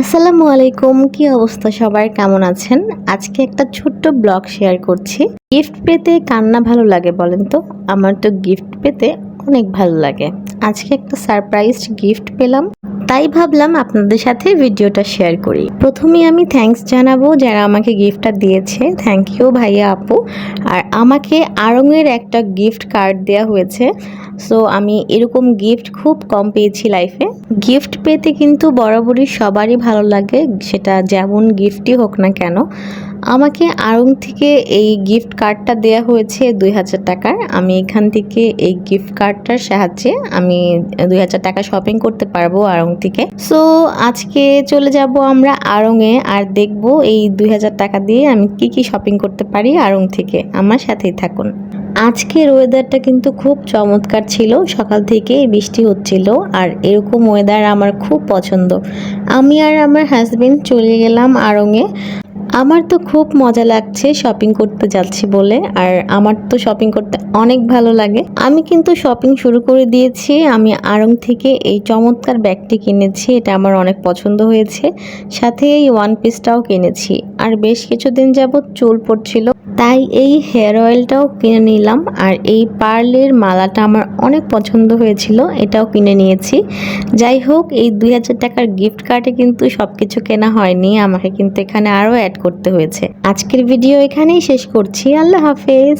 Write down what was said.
আসসালামু আলাইকুম, কি অবস্থা সবার? কেমন আছেন? আজকে একটা ছোট্ট ব্লগ শেয়ার করছি। গিফট পেতে কান্না ভালো লাগে বলেন তো? আমার তো গিফট পেতে অনেক ভালো লাগে। আজকে একটা সারপ্রাইজ গিফট পেলাম। তাই ভাবলাম আপনাদের সাথে ভিডিওটা শেয়ার করি। প্রথমে আমি থ্যাঙ্কস জানাব যারা আমাকে গিফটটা দিয়েছে। থ্যাংক ইউ ভাইয়া আপু। আর আমাকে আড়ংয়ের একটা গিফট কার্ড দেওয়া হয়েছে। সো আমি এরকম গিফট খুব কম পেয়েছি লাইফে গিফট পেতে কিন্তু বরাবরই সবারই ভালো লাগে, সেটা যেমন গিফটই হোক না কেন। আমাকে আড়ং থেকে এই গিফট কার্ডটা দেওয়া হয়েছে দুই হাজার টাকার। আমি এখান থেকে এই গিফট কার্ডটার সাহায্যে আমি দুই হাজার টাকা শপিং করতে পারব আড়ং থেকে। সো আজকে চলে যাব আমরা আড়ংয়ে আর দেখব এই দুই হাজার টাকা দিয়ে আমি কি কি শপিং করতে পারি আড়ং থেকে। আমার সাথেই থাকুন। আজকের ওয়েদারটা কিন্তু খুব চমৎকার ছিল। সকাল থেকে বৃষ্টি হচ্ছিল আর এরকম ওয়েদার আমার খুব পছন্দ। আমি আর আমার হাজবেন্ড চলে গেলাম আড়ংয়ে। আমার তো খুব মজা লাগছে শপিং করতে যাচ্ছি বলে, আর আমার তো শপিং করতে অনেক ভালো লাগে। আমি কিন্তু শপিং শুরু করে দিয়েছি, আমি আড়ং থেকে এই চমৎকার ব্যাগটি কিনেছি, এটা আমার অনেক পছন্দ হয়েছে। সাথে এই ওয়ান পিসটাও কিনেছি, আর বেশ কিছুদিন যাবৎ চুল পড়ছিল। তাই এই হেয়ার অয়েলটাও কিনে নিলাম, আর এই পার্লের মালাটা আমার অনেক পছন্দ হয়েছিল, এটাও কিনে নিয়েছি। যাই হোক, এই দুই হাজার টাকার গিফট কার্ডে কিন্তু সব কিছু কেনা হয়নি, আমাকে কিন্তু এখানে আরও অ্যাড করতে হয়েছে। আজকের ভিডিও এখানেই শেষ করছি। আল্লাহ হাফেজ।